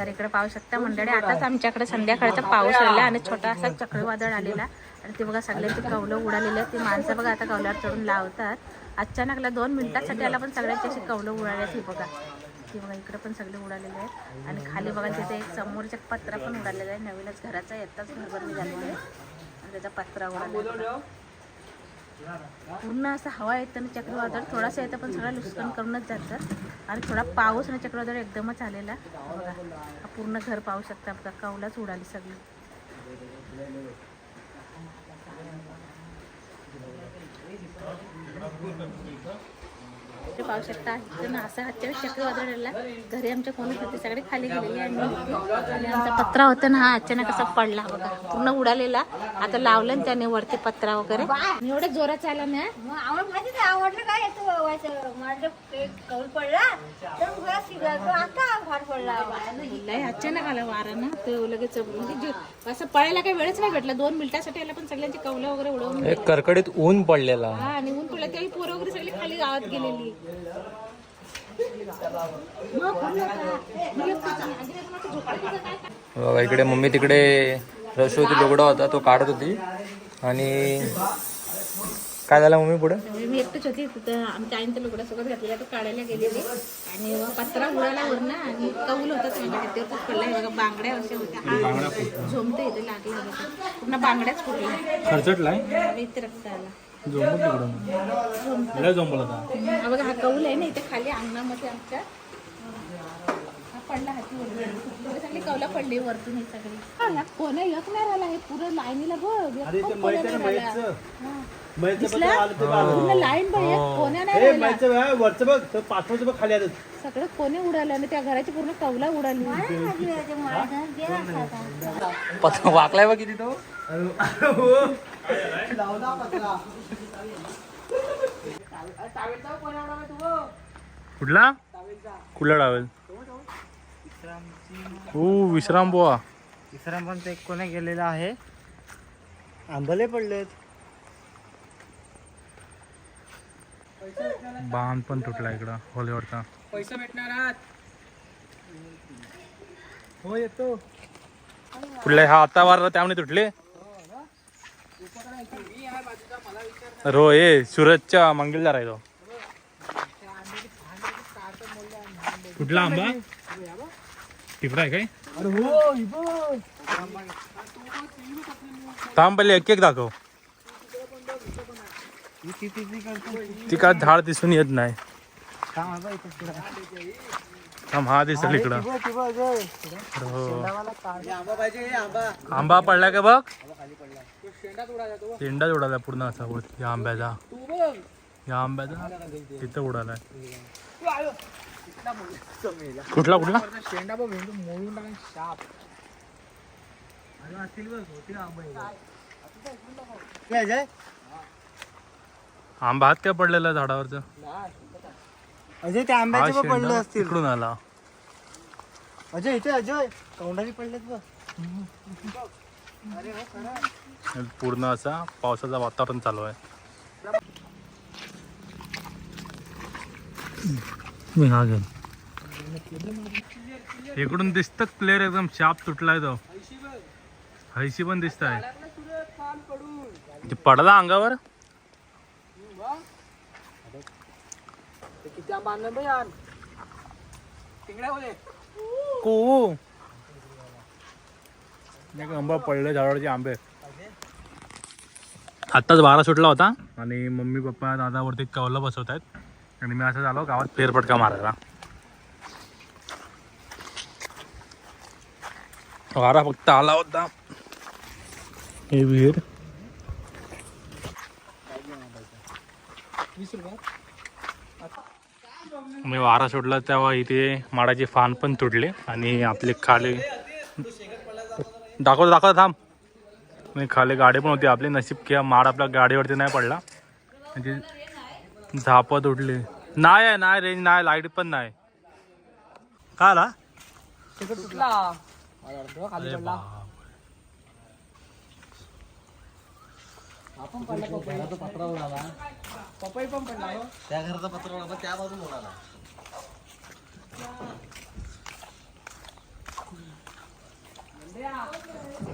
तर इकडे पाहू शकता मंडळी आताच आमच्याकडे संध्याकाळचा पाऊस आला आणि छोटा असा चक्रीवादळ आलेला. आणि ते बघा सगळ्यांची कौलं उडालेली आहेत. ती माणसं बघा आता कौल्यावर चढून लावतात. अचानकला दोन मिनिटासाठी आला पण सगळ्यांची अशी कौलं उडाली ही बघा. ती बघा इकडे पण सगळे उडालेले आहेत. आणि खाली बघा तिथे एक समोरच्या पत्रा पण उडालेला आहे नवीनच घराचा येताच घरभरणी झाली आहे. आणि त्याचा पत्रा उडाला पूर्ण असं हवा येतं आणि चक्रवादळ थोडासा येतं पण सगळं नुकसान करूनच जातं. आणि थोडा पाऊस आणि चक्रवादळ एकदमच आलेला. बघा पूर्ण घर पाहू शकता बघा कौलाच उडाली सगळी. ते पाहू शकता. इथं ना असं हातच्या चक्रीवादळाला घरी आमच्या कोणी होते सगळे खाली गेलेले आणि आणि आमचा पत्रा होता ना हा अचानक असा पडला. बघा पूर्ण उडालेला. आता लावलं ना त्याने वरती पत्रा वगैरे. आणि एवढं जोरात आला ना. मग आम्हाला माहिती आवडलं काय? तू माझं कौल पडला. तर आता पडला लय अचानक आला वारा ना तो लगेच म्हणजे असं पळायला काही वेळच नाही भेटला. दोन मिनिटासाठी आला पण सगळ्यांची कौलं वगैरे उडवून एक कडकडीत ऊन पडलेला. हा आणि ऊन पडलं त्यावेळी पोरं वगैरे सगळी खाली गावात गेलेली? बघा इकडे मम्मी तिकडे रशवती लुगडा होता तो काढत होती. आणि काय झालं मम्मी पुढे? मी एकटीच होती. तिथं आमच्या आईने लुगडा सोबत घातलेला तो काढायला गेलेली. आणि मग पत्रा उडाला वर ना आणि कौल होता हातावर खूप पडला बघा बांगड्या अशा होत्या. झोमते इथे लागला बघा. पूर्ण बांगड्याच फुटल्या. खर्चटलाय? इथे रक्त आला झोंबत तिकडं लय झोंबल होता. हा बघा हा कौल आहे ना इथे खाली अंगणामध्ये आमच्या. हा पडला हाती सगळी कौला पडली वरतून ही सगळी कोणा एक नाही राहिला हे पुरं लाईनीला बघ. नाही राहिला. हा. लाईन बघ एक कोण्या नाही राहिला वरचं बघ तर पाठवचं बघ खाली आलं सगळं कोणी उडालं आणि त्या घराची पूर्ण कौला उडाली. पत्र वाकलाय बघ किती तो. कुठला? कुठला डावेल हो विश्राम बुवा. विश्राम पण ते कोणी गेलेला आहे? आंबले पडलेत. बांध पण तुटला इकडं होलीवरचा हो येतो. कुठला? हा आता वारला त्यामुळे तुटले. रो ए सुरतच्या मंगलदार आहे तो. कुठला आंबा? टिपरा आहे काय? हो. थांब पहिले एक एक दाखव. ती- ती- झाड दिसून येत नाही. थांब हा दिसल इकडं. हो. आंबा पडला का बघ? शेंडाच उडाला पूर्ण असा या आंब्याचा. या आंब्याचा तिथं उडालाय. कुठला कुठला? शेंडा बघ मोडून टाकून शाप असतील बघ होती आंबा आंबा हात काय पडलेला झाडावरचं? अजय ते आंब्याचे बघ पडले असतील. तिकडून आला. अजय इथे अजय तोंडाने पडलेत बघ. पूर्ण असा पावसाचं वातावरण चालू आहे. मी हा घेऊन इकडून दिसत प्लेअर एकदम शाप तुटलाय तो. हैशी पण दिसत आहे पडला अंगावर? किती आंबा आणलं को. पडले झाडावरचे आंबे. आत्ताच बारा सुटला होता. आणि मम्मी पप्पा दादा वरती कवलं बसवत आहेत आणि मी असं झालो गावात फेरफटका मारायला. वारा फक्त आला होता. हे विहीर. मी वारा सुटला तेव्हा इथे माडाचे फान पण तुटले आणि आपले खाली दाखवतो दाखवतो थांब. मी खाली गाडी पण होती आपली नशीब किंवा माड आपल्या गाडीवरती नाही पडला. म्हणजे झापत उठली. नाही आहे नाही रेंज नाही लाइट पण नाही. का आला? आपण पडला घराचा पत्रा उडाला. पपई पण पडला हो. त्या घराचा पत्रा उडाला त्या बाजून उडाला. Yeah.